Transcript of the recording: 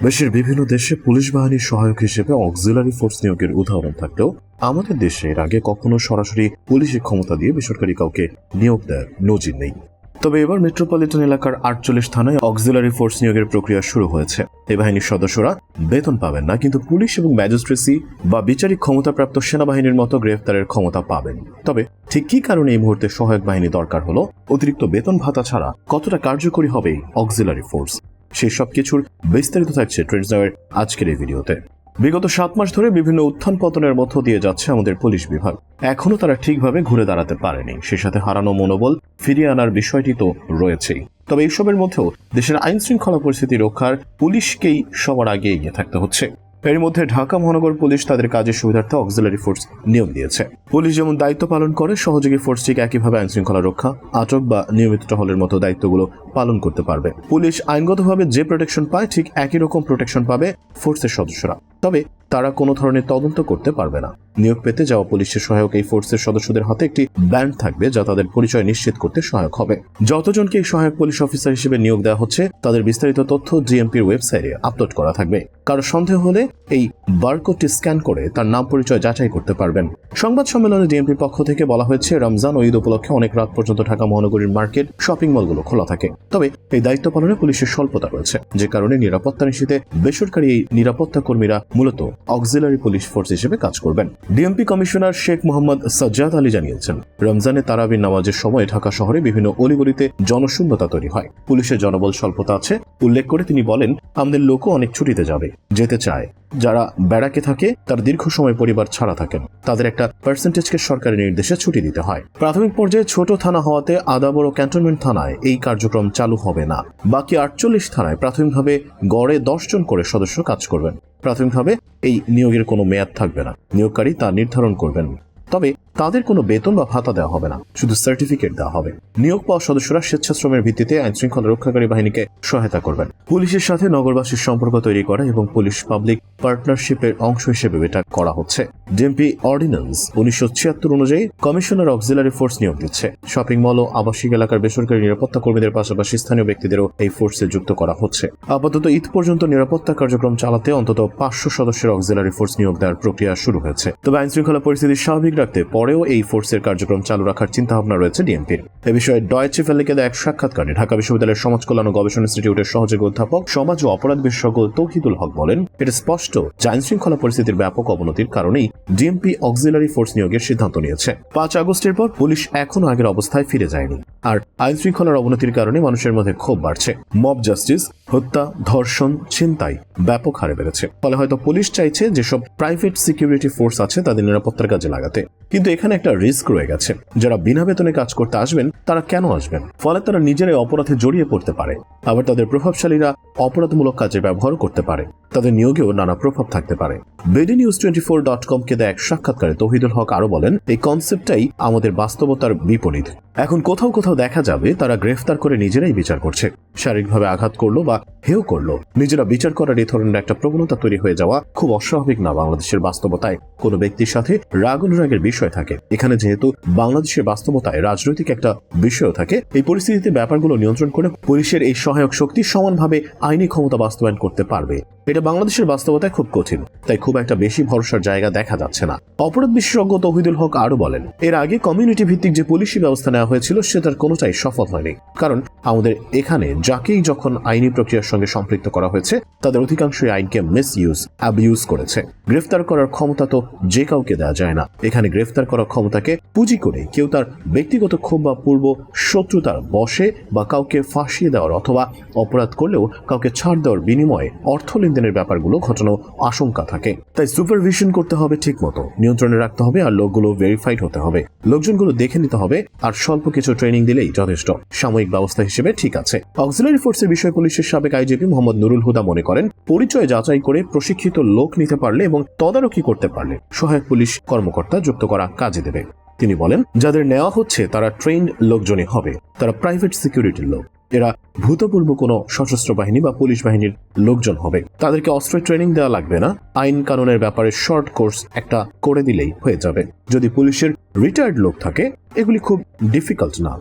দেশের বিভিন্ন দেশে পুলিশ বাহিনীর সহায়ক হিসেবে অক্সিলারি ফোর্স নিয়োগের উদাহরণ থাকলেও আমাদের দেশে এর আগে কখনো সরাসরি পুলিশের ক্ষমতা দিয়ে বেসরকারি কাউকে নিয়োগ দেওয়ার নজির নেই। তবে এবার মেট্রোপলিটন এলাকার আটচল্লিশ থানায় অক্সিলারি ফোর্স নিয়োগের প্রক্রিয়া শুরু হয়েছে। এ বাহিনীর সদস্যরা বেতন পাবেন না, কিন্তু পুলিশ এবং ম্যাজিস্ট্রেসি বা বিচারিক ক্ষমতাপ্রাপ্ত সেনাবাহিনীর মতো গ্রেফতারের ক্ষমতা পাবেন। তবে ঠিক কী কারণে এই মুহূর্তে সহায়ক বাহিনী দরকার হলো? অতিরিক্ত বেতন ভাতা ছাড়া কতটা কার্যকরী হবে অক্সিলারি ফোর্স সেই সব কিছুর বিস্তারিত থাকছে ট্রেন্ডসের আজকের এই ভিডিওতে। বিগত সাত মাস ধরে বিভিন্ন উত্থান পতনের মধ্য দিয়ে যাচ্ছে আমাদের পুলিশ বিভাগ। এখনও তারা ঠিকভাবে ঘুরে দাঁড়াতে পারেনি। সে সাথে হারানো মনোবল ফিরিয়ে আনার বিষয়টি তো রয়েছেই। তবে এইসবের মধ্যেও দেশের আইন শৃঙ্খলা পরিস্থিতি রক্ষার পুলিশকেই সবার আগে এগিয়ে থাকতে হচ্ছে। এর মধ্যে ঢাকা মহানগর পুলিশ তাদের কাজের সুবিধার্থে অক্সিলারি ফোর্স নিয়োগ দিয়েছে। পুলিশ যেমন দায়িত্ব পালন করে, সহযোগী ফোর্স ঠিক একইভাবে আইন শৃঙ্খলা রক্ষা, আটক বা নিয়মিত টহলের মতো দায়িত্বগুলো পালন করতে পারবে। পুলিশ আইনগতভাবে যে প্রোটেকশন পায়, ঠিক একই রকম প্রোটেকশন পাবে ফোর্সের সদস্যরা। তবে তারা কোনো ধরনের তদন্ত করতে পারবে না। নিয়োগ পেতে যাওয়া পুলিশের সহায়ক এই ফোর্সের সদস্যদের হাতে একটি ব্যান্ড থাকবে যা তাদের পরিচয় নিশ্চিত করতে সহায়ক হবে। যতজনকে এই সহায়ক পুলিশ অফিসার হিসেবে নিয়োগ দেওয়া হচ্ছে, তাদের বিস্তারিত তথ্য জিএমপির ওয়েবসাইটে আপলোড করা থাকবে। কারও সন্দেহ হলে এই বারকোডটি স্ক্যান করে তার নাম পরিচয় যাচাই করতে পারবেন। সংবাদ সম্মেলনে ডিএমপির পক্ষ থেকে বলা হয়েছে, রমজান ও ঈদ উপলক্ষে অনেক রাত পর্যন্ত ঢাকা মহানগরীর মার্কেট শপিং মলগুলো খোলা থাকে। তবে এই দায়িত্ব পালনে পুলিশের স্বল্পতা রয়েছে, যে কারণে নিরাপত্তা নিশ্চিতে বেসরকারি এই নিরাপত্তা কর্মীরা মূলত অক্সিলারি পুলিশ ফোর্স হিসেবে কাজ করবেন। ডিএমপি কমিশনার শেখ মোহাম্মদ সাজ্জাদ আলী জানিয়েছেন, রমজানে তারাবির নামাজের সময় ঢাকা শহরে বিভিন্ন অলিগলিতে জনশূন্যতা তৈরি হয়। পুলিশের জনবল স্বল্পতা আছে। উল্লেখ করে তিনি বলেন, আমাদের লোকও অনেক ছুটিতে যাবে, যেতে চায়। যারা ব্যারাকে থাকে, তার দীর্ঘ সময় পরিবার ছাড়া থাকেন। তাদের একটা পার্সেন্টেজকে সরকারি নির্দেশে ছুটি দিতে হয়। প্রাথমিক পর্যায়ে ছোট থানা হওয়াতে আদাবর ও ক্যান্টনমেন্ট থানায় এই কার্যক্রম চালু হবে না। বাকি আটচল্লিশ থানায় প্রাথমিকভাবে গড়ে দশ জন করে সদস্য কাজ করবেন। প্রাথমিকভাবে এই নিয়োগের কোনো মেয়াদ থাকবে না। নিয়োগকারী তা নির্ধারণ করবেন। তবে তাদের কোনো বেতন বা ভাতা দেওয়া হবে না, শুধু সার্টিফিকেট দেওয়া হবে। নিয়োগ পাওয়া সদস্যরা স্বেচ্ছাশ্রমের ভিত্তিতে আইন শৃঙ্খলা রক্ষাকারী বাহিনীকে সহায়তা করবেন। পুলিশের সাথে নগরবাসীর সম্পর্ক তৈরি করা এবং পুলিশ পাবলিক পার্টনারশিপের অংশ হিসেবে এটা করা হচ্ছে। ডিএমপি অর্ডিন্যান্স উনিশশো ছিয়াত্তর অনুযায়ী কমিশনার অক্সিলারি ফোর্স নিয়োগ দিচ্ছে। শপিং মল ও আবাসিক এলাকার বেসরকারি নিরাপত্তা কর্মীদের পাশাপাশি স্থানীয় ব্যক্তিদেরও এই ফোর্সে যুক্ত করা হচ্ছে। আপাতত ঈদ পর্যন্ত নিরাপত্তা কার্যক্রম চালাতে অন্তত পাঁচশো সদস্যের অক্সিলারি ফোর্স নিয়োগ দেওয়ার প্রক্রিয়া শুরু হয়েছে। তবে আইন শৃঙ্খলা পরিস্থিতি স্বাভাবিক রাখতে পরেও এই ফোর্সের কার্যক্রম চালু রাখার চিন্তা ভাবনা রয়েছে ডিএমপির। এ বিষয়ে ডয়েচে ফেলেকে এক সাক্ষাৎকারে ঢাকা বিশ্ববিদ্যালয়ের সমাজ কল্যাণ ও গবেষণা ইনস্টিটিউটের সহযোগী অধ্যাপক, সমাজ ও অপরাধ বিশেষজ্ঞ তৌহিদুল হক বলেন, এটা স্পষ্ট যে আইন শৃঙ্খলা পরিস্থিতির ব্যাপক অবনতির কারণেই ডিএমপি অক্সিলারি ফোর্স নিয়োগের সিদ্ধান্ত নিয়েছে। পাঁচ আগস্টের পর পুলিশ এখনও আগের অবস্থায় ফিরে যায়নি। আর আইন শৃঙ্খলার অবনতির কারণে মানুষের মধ্যে ক্ষোভ বাড়ছে। মব জাস্টিস, হত্যা, ধর্ষণ, ছিনতাই ব্যাপক হারে বেড়েছে। ফলে হয়তো পুলিশ চাইছে যেসব প্রাইভেট সিকিউরিটি ফোর্স আছে তাদের নিরাপত্তার কাজে লাগাতে। কিন্তু এখানে একটা রিস্ক রয়ে গেছে। যারা বিনা বেতনে কাজ করতে আসবেন, তারা কেন আসবেন? ফলে তারা নিজেরাই অপরাধে জড়িয়ে পড়তে পারে। আবার তাদের প্রভাবশালীরা অপরাধমূলক কাজে ব্যবহার করতে পারে। তাদের নিয়োগেও নানা প্রভাব থাকতে পারে। বেডি নিউজ টোয়েন্টি ফোর ডট কমকে দেয় এক সাক্ষাৎকারে তহিদুল হক আরও বলেন, এই কনসেপ্টটাই আমাদের বাস্তবতার বিপরীত। এখন কোথাও কোথাও দেখা যাবে তারা গ্রেফতার করে নিজেরাই বিচার করছে। শারীরিকভাবে আঘাত করল বা হেও করল। নিজেরা বিচার করার এই ধরনের একটা প্রবণতা তৈরি হয়ে যাওয়া খুব অস্বাভাবিক না বাংলাদেশের বাস্তবতায়। কোনো ব্যক্তির সাথে রাগ অনুরাগের বিষয় থাকে। এখানে যেহেতু বাংলাদেশের বাস্তবতায় রাজনৈতিক একটা বিষয় থাকে, এই পরিস্থিতিতে ব্যাপারগুলো নিয়ন্ত্রণ করে পুলিশের এই সহায়ক শক্তি সমানভাবে আইনি ক্ষমতা বাস্তবায়ন করতে পারবে। এটা বাংলাদেশের বাস্তবতায় খুব কঠিন, তাই খুব একটা বেশি ভরসার জায়গা দেখা যাচ্ছে না। অপরাধ বিশেষজ্ঞ তহিদুল হক আরও বলেন, এর আগে কমিউনিটি ভিত্তিক যে পুলিশি ব্যবস্থা নেওয়া হয়েছিল সেটার কোনোটাই সফল হয়নি। কারণ আমাদের এখানে যাকেই যখন আইনি প্রক্রিয়ার সঙ্গে সম্পৃক্ত করা হয়েছে, তাদের অধিকাংশই আইনকে মিস ইউজ অ্যাবিউজ করেছে। গ্রেফতার করার ক্ষমতা তো যে কাউকে দেওয়া যায় না। এখানে গ্রেফতার করার ক্ষমতাকে পুঁজি করে কেউ তার ব্যক্তিগত ক্ষোভ বা পূর্ব শত্রুতার বসে বা কাউকে ফাঁসিয়ে দেওয়ার অথবা অপরাধ করলেও কাউকে ছাড় দেওয়ার বিনিময়ে অর্থ লেনদেনের ব্যাপারগুলো ঘটানো আশঙ্কা থাকে। তাই সুপারভিশন করতে হবে ঠিক মতো নিয়ন্ত্রণে রাখতে হবে আর লোকগুলো ভেরিফাইড হতে হবে। লোকজনগুলো দেখে নিতে হবে আর স্বল্প কিছু ট্রেনিং দিলেই যথেষ্ট। সাময়িক ব্যবস্থা হিসেবে ঠিক আছে। অক্সিলারি ফোর্সের বিষয় পুলিশের সাবেক আইজিপি মোহাম্মদ নুরুল হুদা মনে করেন, পরিচয় যাচাই করে প্রশিক্ষিত লোক নিতে পারলে এবং তদারকি করতে পারলে সহায়ক পুলিশ কর্মকর্তা যুক্ত করা কাজে দেবে। তিনি বলেন, যাদের নেওয়া হচ্ছে তারা ট্রেন্ড লোকজনই হবে। তারা প্রাইভেট সিকিউরিটির লোক। এরা ভূতপূর্ব কোনো সশস্ত্র বাহিনী বা পুলিশ বাহিনীর লোকজন হবে। তাদেরকে অস্ত্রের ট্রেনিং দেওয়া লাগবে না। আইন কানুনের ব্যাপারে শর্ট কোর্স একটা করে দিলেই হয়ে যাবে। যদি পুলিশের রিটায়ার্ড লোক থাকে, এগুলি খুব ডিফিকাল্ট না।